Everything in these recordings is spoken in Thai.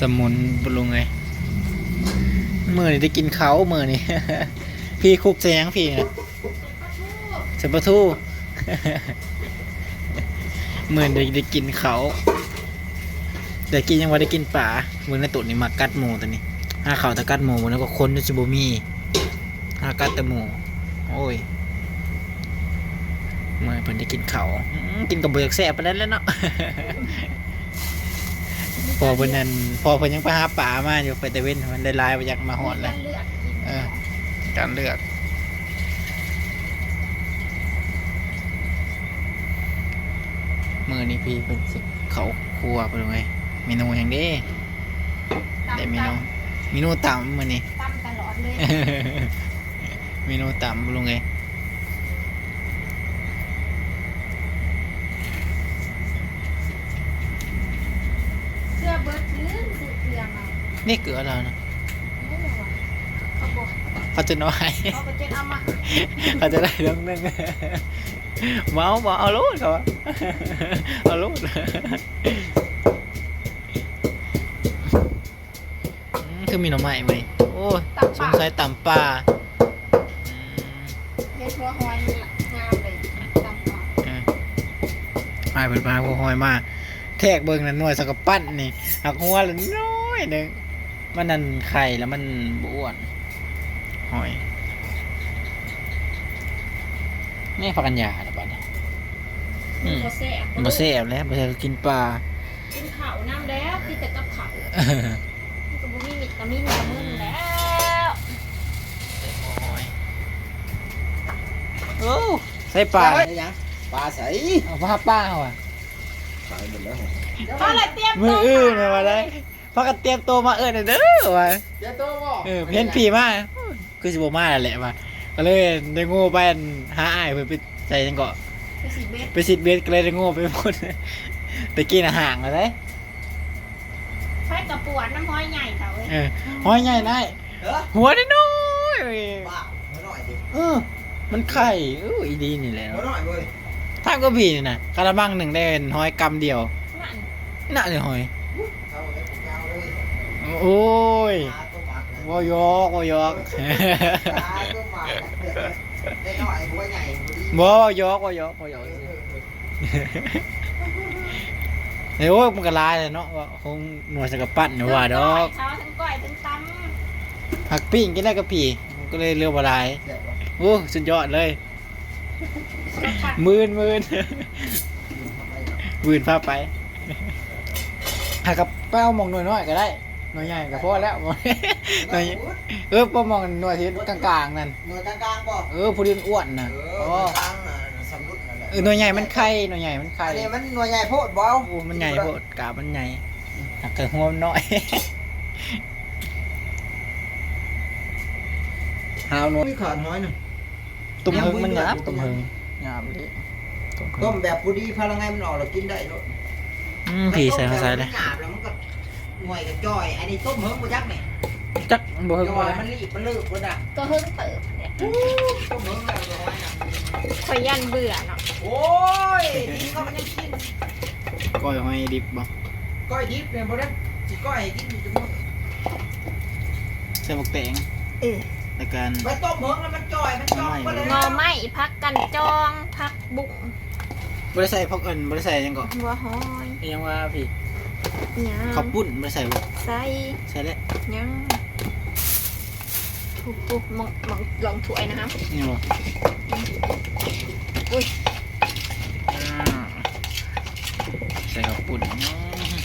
สมุนบำรุงไงมือนี่ได้กินเขามือนี่ พี่คุกแจงพี่นะสัมปะทูมือนี่ได้กินเขาแต่กินยังว่าได้กินป่ามือในตุ่นนี่มากัดหมูตัวนี้ห้าเขาตะกัดหมูมันแล้วก็คนจะบมีห้ากัดต่หมูโอ้ยเมื่อเพิ่นได้กินเขากินกับเบือกแสบไปแล้วเนาะ พอเพิ่นนั่นพอเพิ่นยังไปหาป่ามาอยู่ไปแต่เว้นมันได้ลายไปอยากมาหอดแล้วเลือดกินเออการเลือก มือนี่พี่เป็นสิเขาครัวไปเลยเมนูอย่างนี้ได้เมนูเมนูต่ำมือนี่ตำตลอดเลยเมนูต่ำลุงไง เสื้อเบิร์ดลืมซื้อเกลือมา นี่เกลือเรานะไม่รู้ว่ะเขาบอกเขาจะน้อยเขาไปเจนเอามาเขาจะได้เรื่องนึงเมาบอกเอาลูกเขาว่าเอาลูกอืมคือมีหน่อไม้ไหมโอ้ยตับสปางกสัยต่ำปลาอืมเฮ็ดหัวหอยนี่ล่ะงามเลยตับปากเออหายเป็นปลาหัวหอยมาแทกเบิ่งนั่นหน่วยสกปั้นนี่หักหัวละน้อยหนึ่ง มันนั่นไข่แล้วมันบอ้วนหอยนี่พักกันยาหรือเปล่าเนี่ยอืมบ่แซ่บมาเสียบแล้วมาเสียบกินปลากินข้าวน้ำแล้วกินแต่กับข้าวมันก็บ่มีมิตามินกับมึงแล้วโอ้ใส่ปลาได้ยังปลาใสเอาปลาป้าเอาอะตายหมดแล้วพอละเตรียมมืออื้อเนี่ยมาได้ พักกันเตรียมตัวมาเอิญเด้อว่ะเจ้าโตบ่เออเพี้ยนผีมากคือสิบมาแหละว่ะก็เลยได้โง่ไปอันหาอ้ายเพื่อไปใส่จังเกาะไปสิเบ็ดไปสิดเบสก็เลยได้โง่ไปหมดไปกินอาหารมาได้ไฟกระปวดน้ำห้อยใหญ่เถอะเว้ยเออห้อยใหญ่นายเออหัวน้อยๆเว้ยบ้าหัวหน่อยดิเออ มันไข่อู้อีดีนี่แหละหัวหน่อยเว้ยถ้าก็บีนี่นะกระบังหนึ่งได้ห้อยกำเดียวนั่นน่าเลยห้อย เอาเลยเอาเลย โอ้ยปลาก็หมักวอยอกวอยอกปลาก็หมักได้หน่อยหัวใหญ่หัวดีบ่วอยอกวอยอกวอยอกเดี๋ยวมันก็ลายเลยเนาะว่าคงหน่วยสกัดปั้นเนี่ยว่าดอกเขาทั้งก้อยทั้งตผักปิ้งกินได้กับผีมันก็เลยเรียกว่าลายเจ็บปะโอ้สุดยอดเลยำขัดหมื่นหมื่นทำไมเนาะหมื่นพาไปหากับเป้ามองหน่วยน้อยก็ได้ห น่วยใหญ่ก็พอแล้วหน่วยเออป้ามองหน่วยที่กลางๆนั่นหน่วยกลางๆบ่เออผู้ดินอ้วนน่ะเออ๋ออกลางน่ะสำรุดนั่นแหละเออหน่วยใหญ่มันไข่หน่วยใหญ่มันไข่อันนี้มันหน่วยใหญ่โพดบ่เอาโอ้มันใหญ่โพดกาบมันใหญ่หักเกิดหัวมันน้อยหาวหน่วยมีขาดน้อยหนึ่งตุ่มเฮิงมันหยาบตุ่มเฮิงหยาบเลยตุ่มเฮิต้งมแบบพอดีพลังงานมันออกแล้วกินได้เนาะอืมผีใส่เข้าใส่เลยมันหยาบแล้วมันก็ หน่วยกับจอย อันนี้ต้มเฮิงบ่ยักเนี่ยจักบ่เฮิงจบ่อยได้มันรีบมันเลิกมันอะก็เฮิ่งเติบเนี่ยต้มเฮิงแล้วร้อยน่ะข่อยยันเบื่อเนาะโอ้ยกินก็มันยังกินก้อยหอยดิบบ่ก้อยดิบเนี่ยบ่ได้สิก้อยให้กินอยู่จังหวะใส่บักแตงเออในการไปต้มเฮิงแล้วมันจอยมันจอยไปเลยงอไม้พักกันจองพักบุ้งบ่ได้ใส่พวกเอิ้นบ่ได้ใส่หยังก่อนหัวหอยยังว่าพี่ ยังข้าวปุ้นบ่ได้ใส่บ่ใส่ใส่แล้วยังปุ๊บปุ๊บมองมองลองถ้วยนะครับนี่บ่อุ้ยอ่าใส่ข้าวปุ้นอืม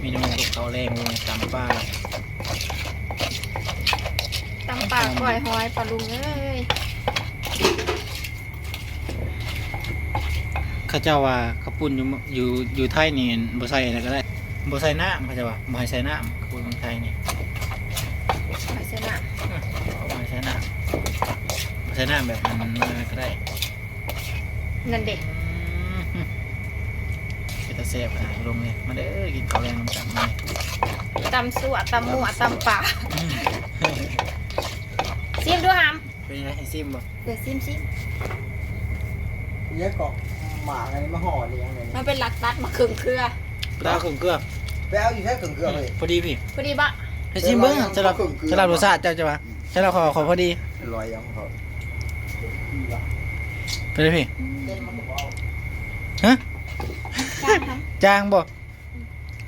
เมนูกับข้าวแรงเลยตำปลาตำปากก่อยหอยปลาลุงเอ้ยเขาเจ้าว่าข้าวปุ้นอยู่อยู่อยู่ไทยนี่บ่ใส่อะไรก็ได้ บ่ใส่น้ำเขาเจ้าว่าบ่ให้ใส่น้ำข้าวปุ้นของไทยนี่ไปเสนะบ่ให้ใส่น้ำบ่ใส่น้ำแบบนั้นมาก็ได้นั่นเด็กอืมเป็นตาแซ่บอะลงเลยมาเด้อกินข้าวแรงน้ำจับมาเลยตำสั่วตำหมัวตำปลาอืมซิมดูหามเป็นยังไงให้ซิมบ่เดี๋ยวซิมซิมเยอะกอกหมากอันนี้มาห่อเลี้ยงเลยมันเป็นหลักตัดมาครึ่งเครือปลาขมเกลือ ไปเอาอยู่ใช้เครื่องเกลือเลยพอดีพี่พอดีบะให้ชิมเบิ้งสำหรับสำหรับรสชาติเจ้าจะว่าสำหรับขอขอพอดีลอยยังเขาไปเลยพี่เล่นมันก็เอาฮะจ้างทจางบ่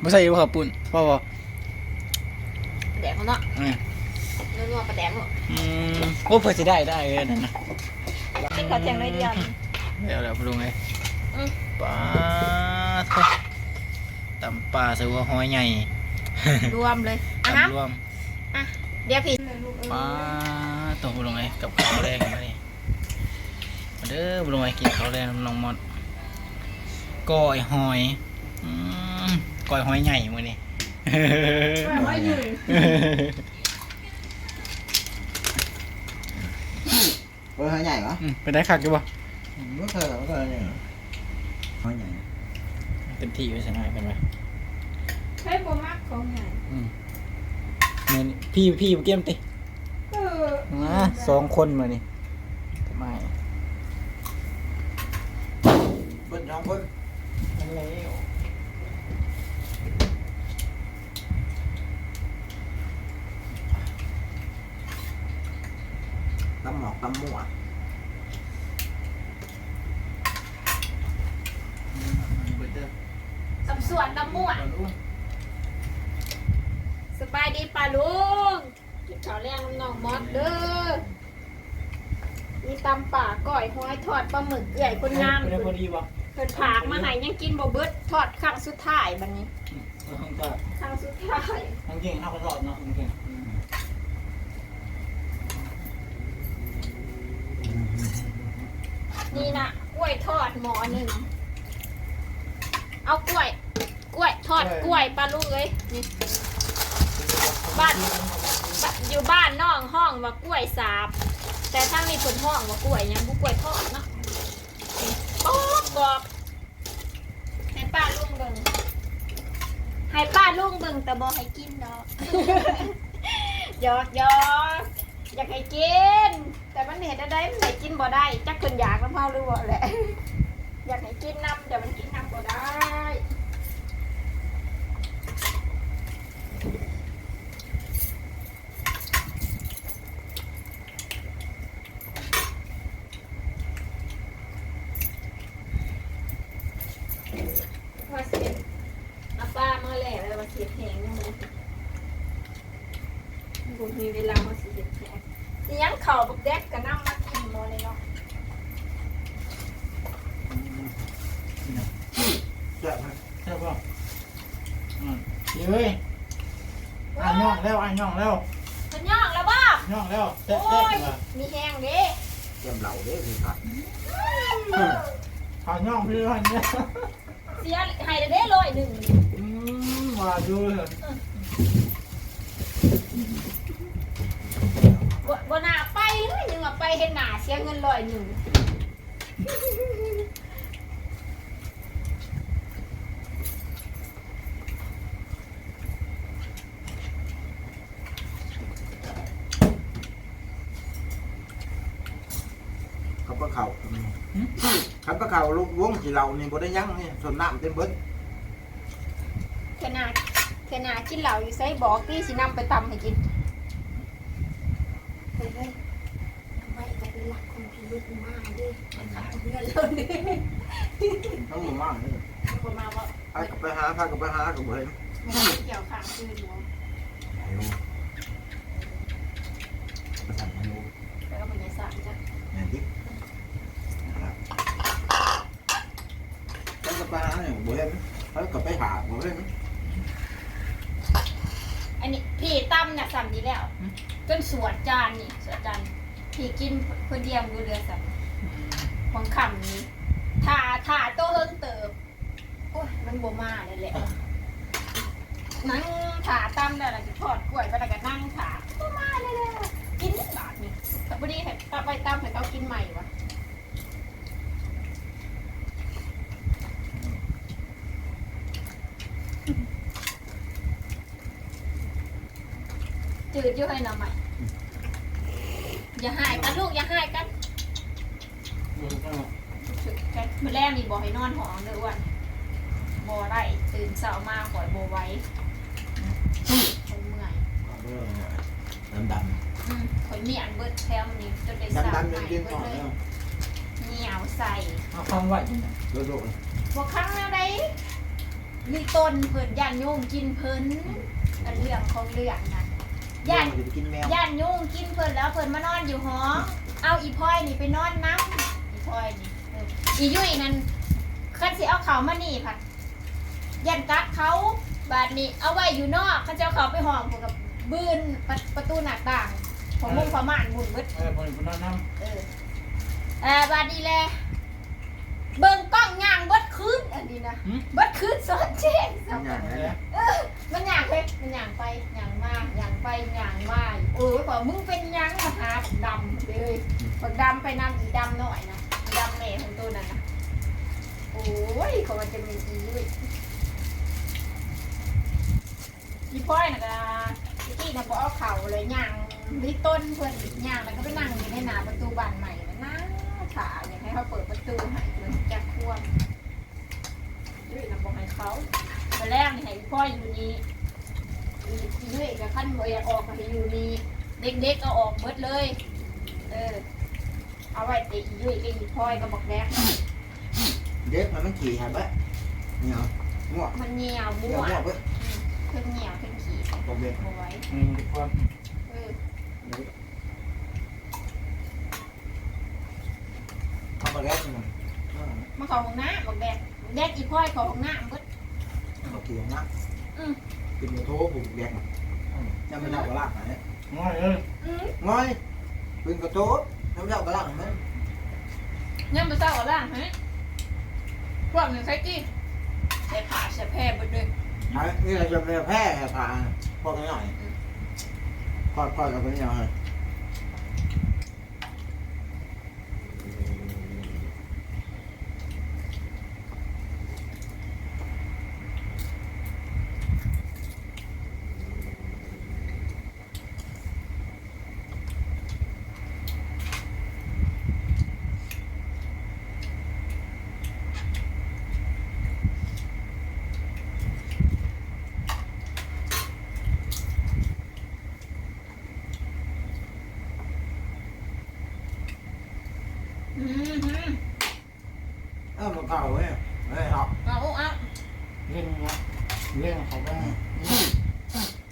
บ่ใส่บ่ขับปุ่นพ่อบ่ำแดกเขาเนาะอืมนัวๆปลาแดกเนาะอืมโอ้เพื่อสิได้ได้เออนั่นนะกินข้าวเที่ยงเลยเดียวเดี๋ยวเดี๋ยวไปดูไงอืมปลาทอด ตำปลาใส่หัวหอยใหญ่รวมเลยอะฮะตำรวมเดี๋ยวพี่ปลาตัวบุลงไงกับข้าวแรงมาดิมาเด้อบุลงไงกินข้าวแรงน้องมอดก้อยหอยอืมก้อยหอยใหญ่มื้อนี้หอยยืนเบอร์ใหญ่ปะอืมไปได้คักอยู่บ่ไม่เคยไม่เคยเนี่ยเขาใหญ่ เต็มที่ไว้สักหน่อยเป็นไหมใช้โบมักของใหญ่อืมมื้อนี้พี่พี่เกมติเออมาสองคนมานี่ทำไมเบิ้ลน้องเบิ้ลแล้วตำหมอกตำมั่ว สำสวนตำ ม่วนสบายดีป่าลุงกินข้าวแรงน้องมอสเด้อมีตำป่าก้อยหอยทอดปลาหมึกเอื่อยคนงามเป็นพอดีบ่เพิ่นผากมาให้ยังกินบ่เบิดทอดครั้งสุดท้ายบัดนี้ทั้งก็ครั้งสุดท้ายทั้งเก่งทั้งกระสอบเนาะทั้งเก่งนี่นะกล้วยทอดหมอหนึ่งเอากล้วยก ล้วยทอดกล้วยปลาลูกเอ้ยนี่บ้านบ้านอยู่บ้านน้องห้องว่ากล้วยสาบ แต่ทั้งนี้คนห้องว่ากล้วยยังบุกล้วยทอดเนาะนี่ป๊อบกรอบให้ป้าลุงเบิ่งให้ป้าลุงเบิ่งแต่บอกให้กินเนาะหยอกหยอกอยากให้กิน แต่มันเห็นอะไมันให้กินบ่ได้จักคนอยากน้ำเมาหรือบ่แหละ อยากให้กินน้ำแต่มันกินน้ำบ่ได้ว่าเสียอาป้ามา แล้วแล้วมาเสียแหงยังไงบุมีเวลามาเสียแหงอีหยังเข่าบักแดกกับน้ำมากินมดเลยเนาะจ็บไหมใช่ป่ะอืมเฮ้ยอ่านย่องแล้วอ่านย่องแล้วมันย่องแล้วบ้าย่องแล้วเต๊ะโอ้เตะยมามีแห้งเด้เจ็บเหล่าเด้คือผัดอ่านย่องพี่วันเนี่ยเสียให้เด้ร้อยหนึ่งอื มมาดูเลยบ่บ่น่าไปเลยยังว่าไปเห็นหน้าเสียเงินร้อยหนึ่งเขาก็เข่าเขาก็เข่าลูกวงที่เรานี่บ่ได้ยั้งนี่ส่วนน้ำเต็มเบิ้ล เทนาเทนากินเหล้าอยู่ไสบอกพี่สินำไปตำให้กินเฮ้ยเฮ้ยทำไมจะไปรักคนพิรุธมาเด้ขาดเงินเราเด้ทั้งหมดมากเลยคนมาว่าพากับไปหาพากับไปหากับเบิ้ลไม่ได้เกี่ยวข้างคืนหนูประสานมาดูแล้วก็มันยังสามจ้ะเนี่ยดินะครับแล้วกับไปหาเนี่ยบ่เห็นแล้วกับไปหาบ่เห็นอั นนี้พี่ตำเนี่ยสั่งดีแล้วจนสวดจานนี่สวดจานพี่กินคนเดียวดูเรือสั่งบางคำนี้ถ่าถ่าโตเฮิงเติบโอ้ยมันบ่มาเลยแหละนั่งถ่าตำแล้วก็ทอดกล้วยไปแล้วก็นั่งถ่าบ่มาเลยเลยกินนิดบาทนี่แต่พอดีเห็นตาไปตำให้เขากินใหม่วะ จืดอยู่ให้หน่อใหม่อย่าหายกันลูกอย่าหายกันถึกกันมื้อแรกนี่บอกให้นอนหองเด้ออ้วนบ่ได้ตื่นตื่นเช้ามาข่อยโบไหว้ข่อยเมื่อยดำดอืมข่อยเมียนเบิดแถวนี้จนได้ำสาดำมดำใหยังม่กินเบิต่อดเลยเนาะเหนียวใส่เอาความไหวนี่นะโดดพวกครั้งแล้วได้มีต้นเพิ่นย่านยุ่งกินเพิ่นอันเรื่องของเรื่องนะ ย่าย่านนกินแมวย่านยุ่งกินเพิ่นแล้วเพิ่นมานอนอยู่หอเอาอีพลอยนี่ไปนอนน้ำอีพลอยนี่เอออียุ่ยนั่นคันสิเอาเขามานี่ผัดยันกัดเขาบาดนี้เอาไว้อยู่นอกเขาจะเอาเขาไปห้องพวกกับบืนประประตูหน้าต่างของมุงประมาณบุญเบิด เออคนคนนั้นน้เออเออบาดนี้แหละเบิ่งกล้องย่างเบิดคืนอันนี้นะ เบิดคืนสอนแจ้งย่างนั่นแหละเออ มันย่างเลยมันย่างไปย่างมาย่างไปย่างมาโอ้ยบอกมึงเป็นหยังมาหาดำเลยบักดำไปนำอีดำหน่อยนะอีดำแม่ของตัวนั้นนะโอ้ยเขามันจะมีอีด้วยอีพ่อยนะก็อีกี้นะบอกเอาเข่าเลยย่างลิต้นเพื่อนยางแล้วก็ไปนั่งอยู่ในหนาประตูบานใหม่นะนั่งขาอยากให้เขาเปิดประตูให้เลยจะควมด้วยนะบอกให้เขา ไปแรกนี่ให้อีพ่อยอยู่นี่อีอีด้วยกับขั้นบอยากออกมาให้อยู่นี่เด็กๆก็ออกเบิดเลย เออ เอาไว้ตีอีด้วยกับอีพ่อยก็บอกแรกเด็กมันขี่หายไปเนี่ยง่วงมันเหนียวเดี๋มั่ยววง่วงไปเพิ่งเหนียวเพิ่งขี่ตรงเด็กเอาไว้ำอืมความเออทำมาแล้วมันมาเขอของหน้าบอกแดกแดกอีพ่อยเขอของหน้าเบิด เขาขี่นะอืม กินโทรบุกแดงยังไม่ได้กระลากไหนง่ายเลยอืมง่อยเป็นกระโต๊ะยังไม่ได้กระลากไหมยังไปเศร้าอะไรฮะพวกหนึ่งใครกี้ใส่ผ้าใส่แพร่เบิดเลยนี่เราจะไปแพร่ผ่าพอกันหน่อยพอพอกับเป็นยังไง อืมฮึ เออมาเข่าเว้ยเฮ้ยครับเอาเอาเล่นเนาะเล่นเขาก็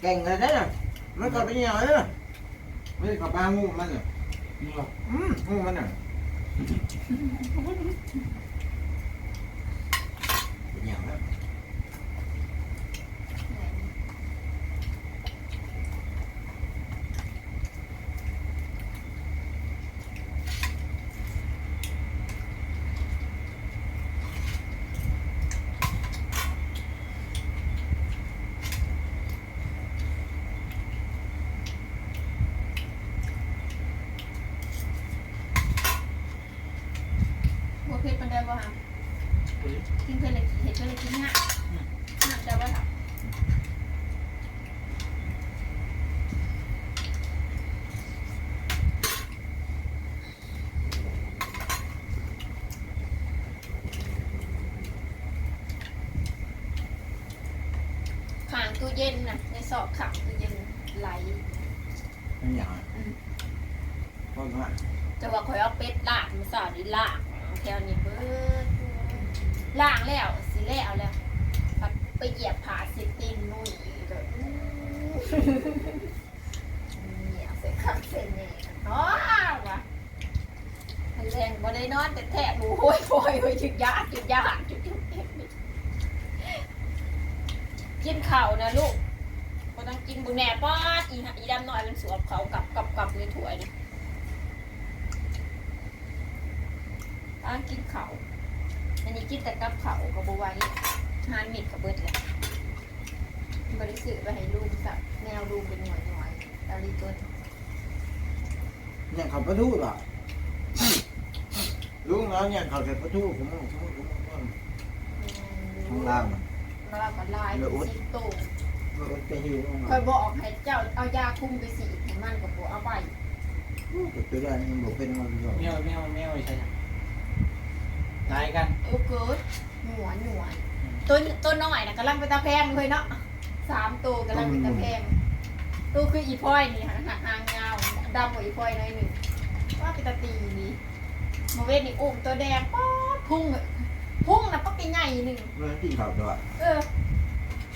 เก่งเลยนะมันก็เป็นยังไงไม่ได้ขับบ้างูมันเนี่ยนี่หรออืมงูมันเนี่ยเป็นยังไง บัวเพชรมันได้บ่ฮะกินเพื่อนเลยเห็นเพื่อนเลยกินฮะฮะได้บ่ค่ะขางตู้เย็นน่ะ ในซอกขังตู้เย็นไหล เป็นยังไง อืม พอกัน จะว่าคอยเอาเป็ดล่างมาสอนนี่ล่างแถวนี้เบิดล่างแล้วสิแล้วแล้วไปเหยียบผาสิตีนนุ่ยเด้ออื้อเหยียบใส่ข้างเส้นนี่อ๋อวะมันแรงบ่ได้นอนแต่แทะหมูโหยโหยโหยจุดยากจุดยากจุดจุดกินข้าวนะลูกบ่ต้องกินบุแหน่ป้าดอีหะอีดำหน่อยมันสวบเขากับกับกับในถ้วยนี่ อ่ากินเขาอันนี้กินแต่กับเขากับบไหวทานมิดกับเบิดแหละบริสุทธิ์ไปให้ลูกสับแนวลูกเป็นหน่วยหน่วยตาลีตัวเนี่ยเขาประตูหรอลุงแล้วเนี่ยเขาจะประตูผมผมผมผมข้างล่างแล้วเราก็ลายเป็นสิโตมันจะหิวลงคอยบอกให้เจ้าเอายาคุมไปสีให้มันกับบัวเอาไว้ตัวได้ยังบอกเป็นมันอยู่เมียวเมียวเมียวใช่ไหม นายกันเออเกิดหนวดหนวดอตัวตัวน้อยนะกำลังเป็นตาแพงเลยเนาะสามตัวกำลังเป็นตาแพงตัวคืออีพ่อยนี่หางหางยาวดำกว่าอีพ่อยหน่อยหนึ่งว่าเป็นตาตีนี่มาเวทนี่อุ้มตัวแดงป๊อดพุ่งอะพุ่งนะปักใหญ่หนึ่งเมื่อกินข้าวด้วยเออ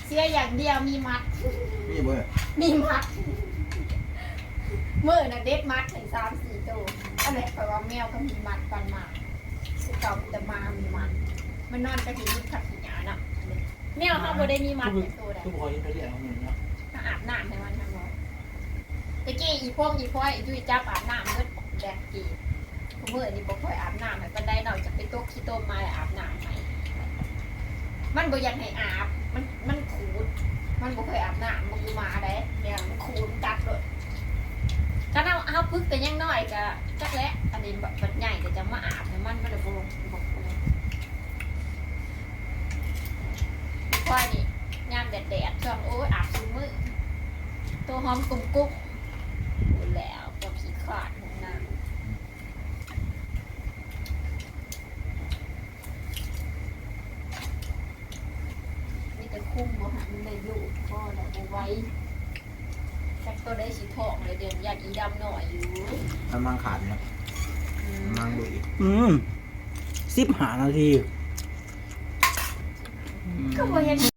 เสียอย่างเดียวมีมัดนี่เบ่มีมัดมือนะเด็ดมัดถึงสามสี่ตัวอันนี้แปลว่าแมวก็มีมัดปันมาคือ เก่าแต่มามีมัดมันนอนกระดิ่งขัดหิญาเนาะแมวเขาบ่ได้มีมัดในตัวใดทุกคนไปเรียนของหนึ่งเนาะถ้าอาบน้ำให้มันทำร้อยตะกี้อีพวกอีพ่อยจุ้ยจับอาบน้ำเมื่อแดกกีผมเมื่อนี่บ่ค่อยอาบน้ำให้ปานใดนอกจากไปตกขี้ต้มมาแล้วอาบน้ำให้มันบ่อยากให้อาบ มันมันขูด มันบ่เคยอาบน้ำมันอยู่มาได้เนี่ยมันขูดกัดเลย ถ้าเอาเอาพึกแต่ยังน้อยก็จักแหละอันนี้แบบใหญ่ก็จะมาอาบให้มันมันจะบ่ลงบ่ลงพ่อยนี่ยามแดดๆช่วงโอ้ยอาบซุมือตัวหอมกุ้มกุ้มหมดแล้วก็ขี้ขาดของนางมีแต่คุ้มบ่หันมันได้ลูกพ่อได้บ่ไว้ ตัวได้สิทองเลยเดือนยันอีดำหน่อยอยู่กำลังขาดเนี่ยอืมกำลังดูอีกอืมสิบหานาที ก็บ่เห็น